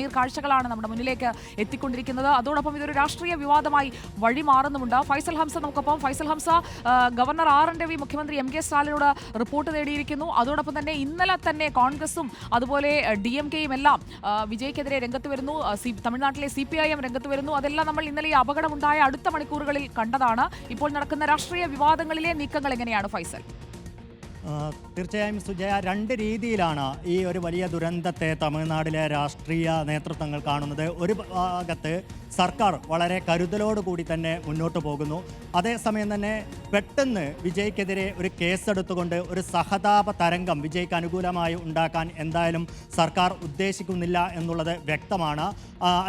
കണ്ണീർ കാഴ്ചകളാണ് നമ്മുടെ മുന്നിലേക്ക് എത്തിക്കൊണ്ടിരിക്കുന്നത്. അതോടൊപ്പം ഇതൊരു രാഷ്ട്രീയ വിവാദമായി വഴിമാറുന്നുമുണ്ട്. ഫൈസൽ ഹംസ നമുക്കൊപ്പം. Faisal Hamsa governor R N Ravi മുഖ്യമന്ത്രി എം കെ സ്റ്റാലിനോട് റിപ്പോർട്ട് തേടിയിരിക്കുന്നു. അതോടൊപ്പം തന്നെ ഇന്നലെ തന്നെ കോൺഗ്രസും അതുപോലെ ഡി എം കെയും എല്ലാം വിജയ്ക്കെതിരെ രംഗത്ത് വരുന്നു. തമിഴ്നാട്ടിലെ സി പി ഐ എം രംഗത്ത് വരുന്നു. അതെല്ലാം നമ്മൾ ഇന്നലെ ഈ അപകടമുണ്ടായ അടുത്ത മണിക്കൂറുകളിൽ കണ്ടതാണ്. ഇപ്പോൾ നടക്കുന്ന രാഷ്ട്രീയ വിവാദങ്ങളിലെ നീക്കങ്ങൾ എങ്ങനെയാണ് ഫൈസൽ? തീർച്ചയായും സുജയ രണ്ട് രീതിയിലാണ് ഈ ഒരു വലിയ ദുരന്തത്തെ തമിഴ്നാടിലെ രാഷ്ട്രീയ നേതൃത്വങ്ങൾ കാണുന്നത്. ഒരു ഭാഗത്ത് സർക്കാർ വളരെ കരുതലോടുകൂടി തന്നെ മുന്നോട്ട് പോകുന്നു. അതേസമയം തന്നെ പെട്ടെന്ന് വിജയ്ക്കെതിരെ ഒരു കേസെടുത്തുകൊണ്ട് ഒരു സഹതാപ തരംഗം വിജയ്ക്ക് അനുകൂലമായി ഉണ്ടാക്കാൻ എന്തായാലും സർക്കാർ ഉദ്ദേശിക്കുന്നില്ല എന്നുള്ളത് വ്യക്തമാണ്.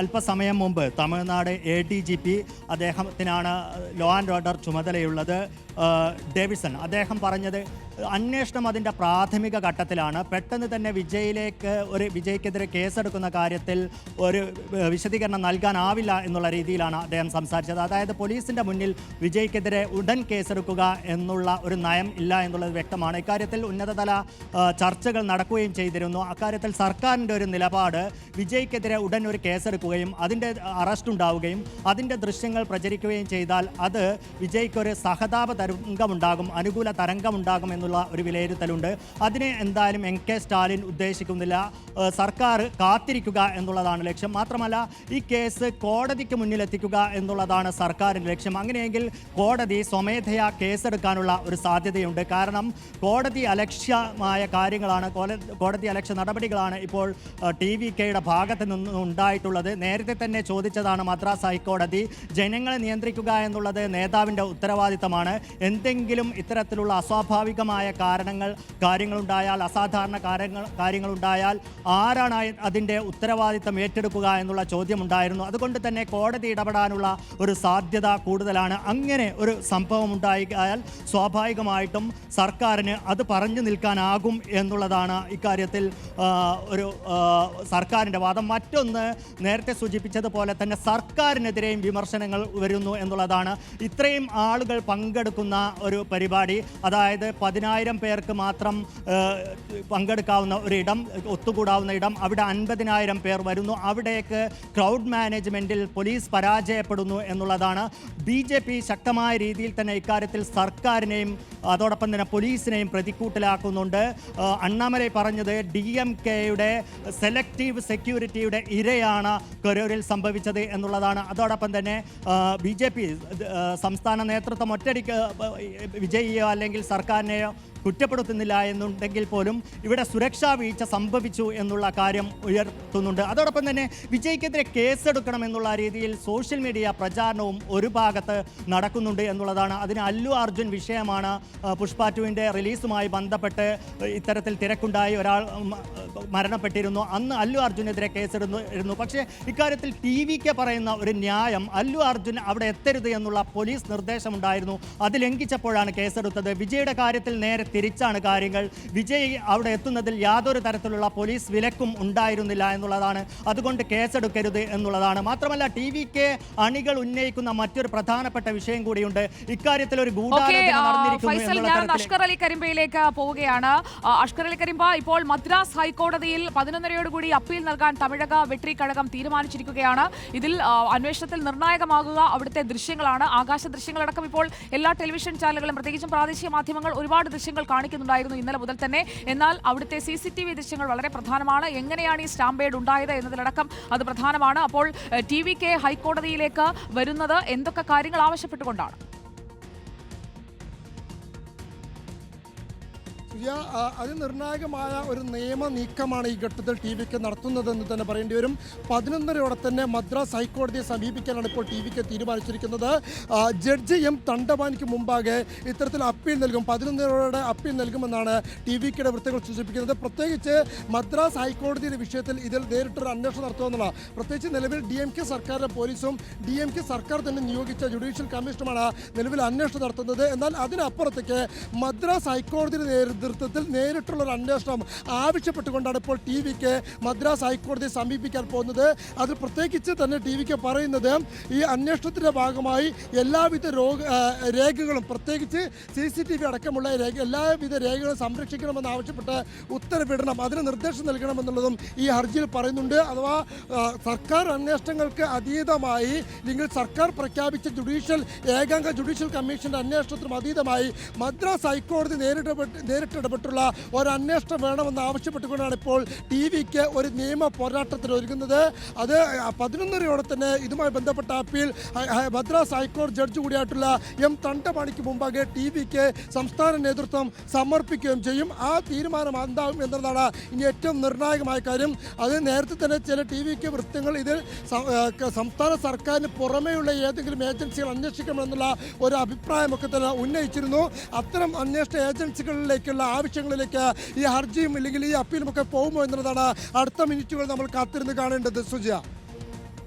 അല്പസമയം മുമ്പ് Tamil Nadu A D G P അദ്ദേഹത്തിനാണ് law and order ചുമതലയുള്ളത്. ആ, ഡേവിസൺ അദ്ദേഹം പറഞ്ഞത് അന്വേഷണം അതിന്റെ പ്രാഥമിക ഘട്ടത്തിലാണ്. പെട്ടെന്ന് തന്നെ വിജയിലേക്ക് ഒരു വിജയ്ക്കെതിരെ കേസെടുക്കുന്ന കാര്യത്തിൽ ഒരു വിശദീകരണം നൽകാനാവില്ല എന്നുള്ള രീതിയിലാണ് അദ്ദേഹം സംസാരിച്ചത്. അതായത് പോലീസിന്റെ മുന്നിൽ വിജയ്ക്കെതിരെ ഉടൻ കേസെടുക്കുക എന്നുള്ള ഒരു നയം ഇല്ല എന്നുള്ളത് വ്യക്തമാണ്. ഇക്കാര്യത്തിൽ ഉന്നതതല ചർച്ചകൾ നടക്കുകയും ചെയ്തിരുന്നു. അക്കാര്യത്തിൽ സർക്കാരിന്റെ ഒരു നിലപാട് വിജയ്ക്കെതിരെ ഉടൻ ഒരു കേസെടുക്കുകയും അതിന്റെ അറസ്റ്റ് ഉണ്ടാവുകയും അതിന്റെ ദൃശ്യങ്ങൾ പ്രചരിക്കുകയും ചെയ്താൽ അത് വിജയ്ക്കൊരു സഹതാപ തരംഗമുണ്ടാകും അനുകൂല തരംഗമുണ്ടാകും എന്നുള്ള ഒരു വിലയിരുത്തലുണ്ട്. അതിനെ എന്തായാലും എം കെ സ്റ്റാലിൻ ഉദ്ദേശിക്കുന്നില്ല. സർക്കാർ കാത്തിരിക്കുക എന്നുള്ളതാണ് ലക്ഷ്യം. മാത്രമല്ല ഈ കേസ് കോടതിക്ക് മുന്നിലെത്തിക്കുക എന്നുള്ളതാണ് സർക്കാരിന്റെ ലക്ഷ്യം. അങ്ങനെയെങ്കിൽ കോടതി സ്വമേധയാ കേസെടുക്കാനുള്ള ഒരു സാധ്യതയുണ്ട്. കാരണം കോടതി അലക്ഷ്യമായ കാര്യങ്ങളാണ് കോടതി അലക്ഷ്യ നടപടികളാണ് ഇപ്പോൾ ടി വി കെയുടെ ഭാഗത്ത് നിന്നുണ്ടായിട്ടുള്ളത് നേരത്തെ തന്നെ ചോദിച്ചതാണ് മദ്രാസ് ഹൈക്കോടതി ജനങ്ങളെ നിയന്ത്രിക്കുക എന്നുള്ളത് നേതാവിന്റെ ഉത്തരവാദിത്തമാണ്. എന്തെങ്കിലും ഇത്തരത്തിലുള്ള അസ്വാഭാവികമായ കാരണങ്ങൾ കാര്യങ്ങളുണ്ടായാൽ അസാധാരണ കാര്യങ്ങൾ കാര്യങ്ങളുണ്ടായാൽ ആരാണ് അതിന്റെ ഉത്തരവാദിത്തം ഏറ്റെടുക്കുക എന്നുള്ള ചോദ്യമുണ്ടായിരുന്നു. അതുകൊണ്ട് തന്നെ കോടതി ഇടപെടാനുള്ള ഒരു സാധ്യത കൂടുതലാണ്. അങ്ങനെ ഒരു സംഭവം ഉണ്ടായാൽ സ്വാഭാവികമായിട്ടും സർക്കാരിന് അത് പറഞ്ഞു നിൽക്കാനാകും എന്നുള്ളതാണ് ഇക്കാര്യത്തിൽ ഒരു സർക്കാരിന്റെ വാദം. മറ്റൊന്ന് നേരത്തെ സൂചിപ്പിച്ചതുപോലെ തന്നെ സർക്കാരിനെതിരെയും വിമർശനങ്ങൾ വരുന്നു എന്നുള്ളതാണ്. ഇത്രയും ആളുകൾ പങ്കെടുക്കുന്ന ഒരു പരിപാടി. അതായത് പതിനായിരം പേർക്ക് മാത്രം പങ്കെടുക്കാവുന്ന ഒരു ഇടം ഒത്തുകൂടാവുന്ന ഇടം. അവിടെ അൻപതിനായിരം പേർ വരുന്നു. അവിടേക്ക് ക്രൗഡ് മാനേജ്മെന്റിൽ പോലീസ് പരാജയപ്പെടുന്നു എന്നുള്ളതാണ്. ബി ജെ പി ശക്തമായ രീതിയിൽ തന്നെ ഇക്കാര്യത്തിൽ സർക്കാരിനെയും അതോടൊപ്പം തന്നെ പോലീസിനെയും പ്രതിക്കൂട്ടിലാക്കുന്നുണ്ട്. അണ്ണാമലൈ പറഞ്ഞത് ഡി എം കെയുടെ സെലക്റ്റീവ് സെക്യൂരിറ്റിയുടെ ഇരയാണ് കൊരൂരിൽ സംഭവിച്ചത് എന്നുള്ളതാണ്. അതോടൊപ്പം തന്നെ ബി ജെ പി സംസ്ഥാന നേതൃത്വം ഒറ്റടിക്ക് വിജയിയോ അല്ലെങ്കിൽ സർക്കാരിനെയോ കുറ്റപ്പെടുത്തുന്നില്ല എന്നുണ്ടെങ്കിൽ പോലും ഇവിടെ സുരക്ഷാ വീഴ്ച സംഭവിച്ചു എന്നുള്ള കാര്യം ഉയർത്തുന്നുണ്ട്. അതോടൊപ്പം തന്നെ വിജയ്ക്കെതിരെ കേസെടുക്കണം എന്നുള്ള രീതിയിൽ സോഷ്യൽ മീഡിയ പ്രചാരണവും ഒരു ഭാഗത്ത് നടക്കുന്നുണ്ട് എന്നുള്ളതാണ്. അതിന് അല്ലു അർജുൻ വിഷയമാണ് പുഷ്പ ടുവിന്റെ റിലീസുമായി ബന്ധപ്പെട്ട് ഇത്തരത്തിൽ തിരക്കുണ്ടായി. ഒരാൾ മരണപ്പെട്ടിരുന്നു. അന്ന് അല്ലു അർജുനെതിരെ കേസെടുന്നു ഇരുന്നു. പക്ഷേ ഇക്കാര്യത്തിൽ ടി വിക്ക് പറയുന്ന ഒരു ന്യായം അല്ലു അർജുൻ അവിടെ എത്തരുത് എന്നുള്ള പോലീസ് നിർദ്ദേശമുണ്ടായിരുന്നു. അത് ലംഘിച്ചപ്പോഴാണ് കേസെടുത്തത്. വിജയുടെ കാര്യത്തിൽ നേരെ തിരിച്ചാണ് കാര്യങ്ങൾ. വിജയ് അവിടെ എത്തുന്നതിൽ യാതൊരു തരത്തിലുള്ള പോലീസ് വിലക്കും ഉണ്ടായിരുന്നില്ല എന്നുള്ളതാണ്. അതുകൊണ്ട് കേസെടുക്കരുത് എന്നുള്ളതാണ്. മാത്രമല്ല ടി വി കെ അണികൾ ഉന്നയിക്കുന്ന മറ്റൊരു പ്രധാനപ്പെട്ട വിഷയം കൂടിയുണ്ട്. ഇക്കാര്യത്തിൽ ഒരു അഷ്കർ അലി കരിമ്പയിലേക്ക് പോവുകയാണ്. അഷ്കർ അലി കരിമ്പ ഇപ്പോൾ മദ്രാസ് ഹൈക്കോടതിയിൽ പതിനൊന്നരയോടുകൂടി അപ്പീൽ നൽകാൻ തമിഴക വെട്രി കഴകം തീരുമാനിച്ചിരിക്കുകയാണ്. ഇതിൽ അന്വേഷണത്തിൽ നിർണായകമാകുക അവിടുത്തെ ദൃശ്യങ്ങളാണ്. ആകാശ ദൃശ്യങ്ങളടക്കം ഇപ്പോൾ എല്ലാ ടെലിവിഷൻ ചാനലുകളും പ്രത്യേകിച്ചും പ്രാദേശിക മാധ്യമങ്ങൾ ഒരുപാട് ദൃശ്യങ്ങൾ കാണിക്കുന്നുണ്ടായിരുന്നു ഇന്നലെ മുതൽ തന്നെ. എന്നാൽ അവിടുത്തെ സി സി ടി വി ദൃശ്യങ്ങൾ വളരെ പ്രധാനമാണ്. എങ്ങനെയാണ് ഈ സ്റ്റാമ്പേഡ് ഉണ്ടായത് എന്നതിലടക്കം അത് പ്രധാനമാണ്. അപ്പോൾ ടി വി കെ ഹൈക്കോടതിയിലേക്ക് വരുന്നത് എന്തൊക്കെ കാര്യങ്ങൾ ആവശ്യപ്പെട്ടുകൊണ്ടാണ്? അതിനിർണായകമായ ഒരു നിയമ നീക്കമാണ് ഈ ഘട്ടത്തിൽ ടി വിക്ക് നടത്തുന്നതെന്ന് തന്നെ പറയേണ്ടി വരും. പതിനൊന്നരയോടെ തന്നെ മദ്രാസ് ഹൈക്കോടതിയെ സമീപിക്കാനാണ് ഇപ്പോൾ ടി വിക്ക് തീരുമാനിച്ചിരിക്കുന്നത്. ജഡ്ജി എം തണ്ടവാനിക്ക് മുമ്പാകെ ഇത്തരത്തിൽ അപ്പീൽ നൽകും. പതിനൊന്നരയോടെ അപ്പീൽ നൽകുമെന്നാണ് ടി വിക്കിയുടെ വൃത്തങ്ങൾ സൂചിപ്പിക്കുന്നത്. പ്രത്യേകിച്ച് മദ്രാസ് ഹൈക്കോടതിയുടെ വിഷയത്തിൽ ഇതിൽ നേരിട്ടൊരു അന്വേഷണം നടത്തുമെന്നുള്ള പ്രത്യേകിച്ച് നിലവിൽ ഡി എം കെ സർക്കാരിലെ പോലീസും ഡി എം കെ സർക്കാർ തന്നെ നിയോഗിച്ച ജുഡീഷ്യൽ കമ്മീഷനുമാണ് നിലവിൽ അന്വേഷണം നടത്തുന്നത്. എന്നാൽ അതിനപ്പുറത്തേക്ക് മദ്രാസ് ഹൈക്കോടതിയുടെ നേതൃത്വത്തിൽ നേതൃത്വത്തിൽ നേരിട്ടുള്ള ഒരു അന്വേഷണം ആവശ്യപ്പെട്ടുകൊണ്ടാണ് ഇപ്പോൾ ടി വിക്ക് മദ്രാസ് ഹൈക്കോടതിയെ സമീപിക്കാൻ പോകുന്നത്. അതിൽ പ്രത്യേകിച്ച് തന്നെ ടി വിക്ക് പറയുന്നത് ഈ അന്വേഷണത്തിന്റെ ഭാഗമായി എല്ലാവിധ രോഗ രേഖകളും പ്രത്യേകിച്ച് സി സി ടി വി അടക്കമുള്ള രേഖ എല്ലാവിധ രേഖകളും സംരക്ഷിക്കണമെന്ന് ആവശ്യപ്പെട്ട് ഉത്തരവിടണം. അതിന് നിർദ്ദേശം നൽകണമെന്നുള്ളതും ഈ ഹർജിയിൽ പറയുന്നുണ്ട്. അഥവാ സർക്കാർ അന്വേഷണങ്ങൾക്ക് അതീതമായി അല്ലെങ്കിൽ സർക്കാർ പ്രഖ്യാപിച്ച ജുഡീഷ്യൽ ഏകാംഗ ജുഡീഷ്യൽ കമ്മീഷന്റെ അന്വേഷണത്തിനും അതീതമായി മദ്രാസ് ഹൈക്കോടതി നേരിടപെട്ട് നേരിട്ടിടപെട്ടുള്ള ഒരു അന്വേഷണം വേണമെന്ന് ആവശ്യപ്പെട്ടുകൊണ്ടാണ് ഇപ്പോൾ ടി വിക്ക് ഒരു നിയമ പോരാട്ടത്തിൽ ഒരുങ്ങുന്നത്. അത് പതിനൊന്നരയോടെ തന്നെ ഇതുമായി ബന്ധപ്പെട്ട അപ്പീൽ മദ്രാസ് ഹൈക്കോടതി ജഡ്ജ് കൂടിയായിട്ടുള്ള എം തണ്ടമാണിക്ക് മുമ്പാകെ ടി വിക്ക് സംസ്ഥാന നേതൃത്വം സമർപ്പിക്കുകയും ചെയ്യും. ആ തീരുമാനം എന്താകും എന്നതാണ് ഇനി ഏറ്റവും നിർണായകമായ കാര്യം. അത് നേരത്തെ തന്നെ ചില ടി വിക്ക് വൃത്തങ്ങൾ ഇതിൽ സംസ്ഥാന സർക്കാരിന് പുറമെയുള്ള ഏതെങ്കിലും ഏജൻസികൾ അന്വേഷിക്കണമെന്നുള്ള ഒരു അഭിപ്രായമൊക്കെ തന്നെ ഉന്നയിച്ചിരുന്നു. അത്തരം അന്വേഷണ ഏജൻസികളിലേക്കുള്ള ആവശ്യങ്ങളിലേക്ക് ഈ ഹർജിയും അല്ലെങ്കിൽ ഈ അപ്പീലും ഒക്കെ പോകുമോ എന്നുള്ളതാണ് അടുത്ത മിനിറ്റുകൾ നമ്മൾ കാത്തിരുന്ന് കാണേണ്ടത്. സുജ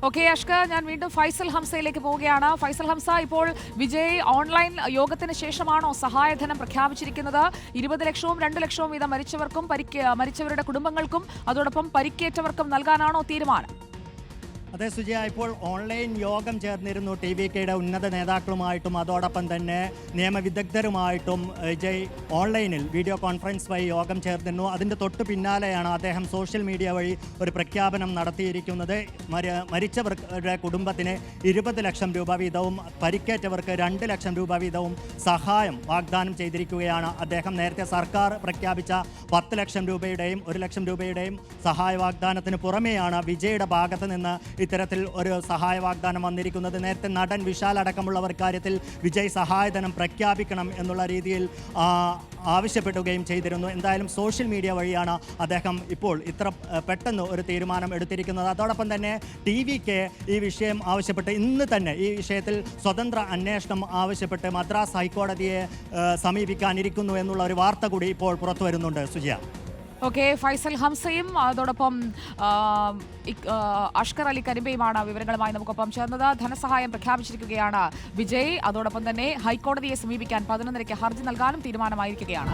ഓക്കെ അഷ്ക ഞാൻ വീണ്ടും ഫൈസൽ ഹംസയിലേക്ക് പോവുകയാണ്. ഫൈസൽ ഹംസ ഇപ്പോൾ വിജയ് ഓൺലൈൻ യോഗത്തിന് ശേഷമാണോ സഹായധനം പ്രഖ്യാപിച്ചിരിക്കുന്നത്? ഇരുപത് ലക്ഷവും രണ്ട് ലക്ഷവും വീതം മരിച്ചവർക്കും പരിക്ക് മരിച്ചവരുടെ കുടുംബങ്ങൾക്കും അതോടൊപ്പം പരിക്കേറ്റവർക്കും നൽകാനാണോ തീരുമാനം? അതെ സുജയ ഇപ്പോൾ ഓൺലൈൻ യോഗം ചേർന്നിരുന്നു. ടി വി കെയുടെ ഉന്നത നേതാക്കളുമായിട്ടും അതോടൊപ്പം തന്നെ നിയമവിദഗ്ധരുമായിട്ടും വിജയ് ഓൺലൈനിൽ വീഡിയോ കോൺഫറൻസ് വഴി യോഗം ചേർന്നിരുന്നു. അതിന്റെ തൊട്ട് പിന്നാലെയാണ് അദ്ദേഹം സോഷ്യൽ മീഡിയ വഴി ഒരു പ്രഖ്യാപനം നടത്തിയിരിക്കുന്നത്. മര- മരിച്ചവരുടെ കുടുംബത്തിന് ഇരുപത് ലക്ഷം രൂപ വീതവും പരിക്കേറ്റവർക്ക് രണ്ട് ലക്ഷം രൂപ വീതവും സഹായം വാഗ്ദാനം ചെയ്തിരിക്കുകയാണ് അദ്ദേഹം. നേരത്തെ സർക്കാർ പ്രഖ്യാപിച്ച പത്ത് ലക്ഷം രൂപയുടെയും ഒരു ലക്ഷം രൂപയുടെയും സഹായ വാഗ്ദാനത്തിന് പുറമെയാണ് വിജയുടെ ഭാഗത്ത് നിന്ന് ഇത്തരത്തിൽ ഒരു സഹായ വാഗ്ദാനം വന്നിരിക്കുന്നത് നേരത്തെ നടൻ വിശാൽ അടക്കമുള്ളവർ കാര്യത്തിൽ വിജയ് സഹായധനം പ്രഖ്യാപിക്കണം എന്നുള്ള രീതിയിൽ ആവശ്യപ്പെടുകയും ചെയ്തിരുന്നു. എന്തായാലും സോഷ്യൽ മീഡിയ വഴിയാണ് അദ്ദേഹം ഇപ്പോൾ ഇത്ര പെട്ടെന്ന് ഒരു തീരുമാനം എടുത്തിരിക്കുന്നത്. അതോടൊപ്പം തന്നെ ടി വിക്ക് ഈ വിഷയം ആവശ്യപ്പെട്ട് ഇന്ന് തന്നെ ഈ വിഷയത്തിൽ സ്വതന്ത്ര അന്വേഷണം ആവശ്യപ്പെട്ട് മദ്രാസ് ഹൈക്കോടതിയെ സമീപിക്കാനിരിക്കുന്നു എന്നുള്ള ഒരു വാർത്ത കൂടി ഇപ്പോൾ പുറത്തു വരുന്നുണ്ട്. സുജിയ. ഓക്കെ ഫൈസൽ ഹംസയും അതോടൊപ്പം അഷ്കർ അലി കരിമ്പയുമാണ് വിവരങ്ങളുമായി നമുക്കൊപ്പം ചേർന്നത്. ധനസഹായം പ്രഖ്യാപിച്ചിരിക്കുകയാണ് വിജയ്. അതോടൊപ്പം തന്നെ ഹൈക്കോടതിയെ സമീപിക്കാൻ പതിനൊന്നരയ്ക്ക് ഹർജി നൽകാനും തീരുമാനമായിരിക്കുകയാണ്.